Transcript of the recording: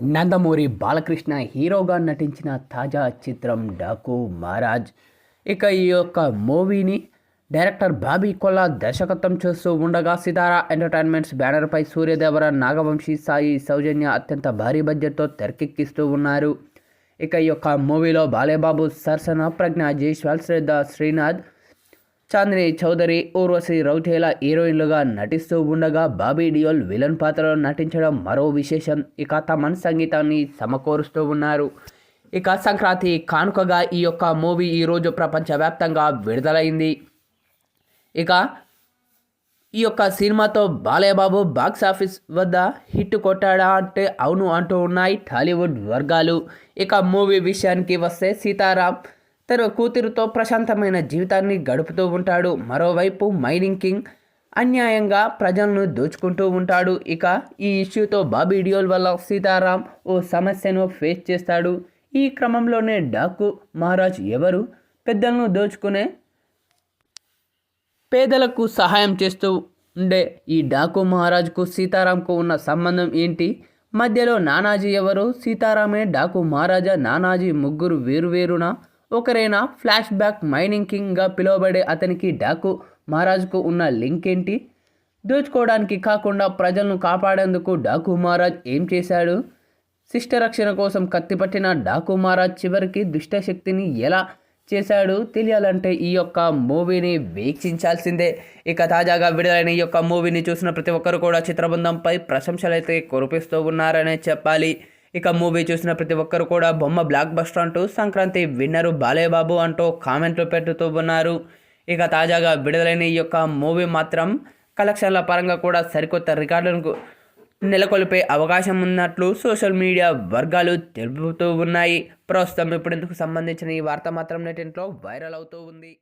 నందమూరి బాలకృష్ణ హీరోగా నటించిన తాజా చిత్రం డాకు మహారాజ్. ఇక ఈ యొక్క మూవీని డైరెక్టర్ బాబీ కొల్లా దర్శకత్వం చేస్తూ ఉండగా సితారా ఎంటర్టైన్మెంట్స్ బ్యానర్పై సూర్యదేవర నాగవంశీ సాయి సౌజన్య అత్యంత భారీ బడ్జెట్తో తెరకెక్కిస్తూ ఉన్నారు. ఇక ఈ యొక్క మూవీలో బాలేబాబు సరసన ప్రజ్ఞ జైస్వాల్ శ్రద్ధ శ్రీనాథ్ చాందిని చౌదరి ఊర్వశి రౌటేలా హీరోయిన్లుగా నటిస్తూ ఉండగా బాబీ డియోల్ విలన్ పాత్రలో నటించడం మరో విశేషం. ఇక తమన్ సంగీతాన్ని సమకూరుస్తూ ఉన్నారు. ఇక సంక్రాంతి కానుకగా ఈ యొక్క మూవీ ఈరోజు ప్రపంచవ్యాప్తంగా విడుదలైంది. ఇక ఈ యొక్క సినిమాతో బాలయ్యబాబు బాక్స్ ఆఫీస్ వద్ద హిట్ కొట్టాడా అంటే అవును అంటూ ఉన్నాయి టాలీవుడ్ వర్గాలు. ఇక మూవీ విషయానికి వస్తే సీతారాం తన కూతురుతో ప్రశాంతమైన జీవితాన్ని గడుపుతూ ఉంటాడు. మరోవైపు మైనింగ్ కింగ్ అన్యాయంగా ప్రజలను దోచుకుంటూ ఉంటాడు. ఇక ఈ ఇష్యూతో బాబీ డియోల్ వల్ల సీతారాం ఓ సమస్యను ఫేస్ చేస్తాడు. ఈ క్రమంలోనే డాకు మహారాజ్ ఎవరు? పెద్దలను దోచుకునే పేదలకు సహాయం చేస్తూ ఉండే ఈ డాకు మహారాజ్కు సీతారాంకు ఉన్న సంబంధం ఏంటి? మధ్యలో నానాజీ ఎవరు? సీతారామే డాకు మహారాజా. నానాజీ ముగ్గురు వేరువేరునా? ఒకరైన ఫ్లాష్ బ్యాక్ మైనింగ్ కింగ్గా పిలువబడే అతనికి డాకు మహారాజ్కు ఉన్న లింక్ ఏంటి? దోచుకోవడానికి కాకుండా ప్రజలను కాపాడేందుకు డాకు మహారాజ్ ఏం చేశాడు? శిష్ట రక్షణ కోసం కత్తిపట్టిన డాకు మహారాజ్ చివరికి దుష్టశక్తిని ఎలా చేశాడు తెలియాలంటే ఈ యొక్క మూవీని వీక్షించాల్సిందే. ఇక తాజాగా విడుదలైన ఈ యొక్క మూవీని చూసిన ప్రతి ఒక్కరు కూడా చిత్రబృందంపై ప్రశంసలైతే కురిపిస్తూ ఉన్నారనే చెప్పాలి. ఇక మూవీ చూసిన ప్రతి ఒక్కరు కూడా బొమ్మ బ్లాక్ బస్టర్ అంటూ సంక్రాంతి విన్నరు బాలేబాబు అంటూ కామెంట్లు పెట్టుతూ ఉన్నారు. ఇక తాజాగా విడుదలైన ఈ యొక్క మూవీ మాత్రం కలెక్షన్ల పరంగా కూడా సరికొత్త రికార్డులకు నెలకొల్పే అవకాశం ఉన్నట్లు సోషల్ మీడియా వర్గాలు తెలుపుతూ ఉన్నాయి. ప్రస్తుతం ఇప్పుడు ఇందుకు సంబంధించిన ఈ వార్త మాత్రం నెటింట్లో వైరల్ అవుతూ ఉంది.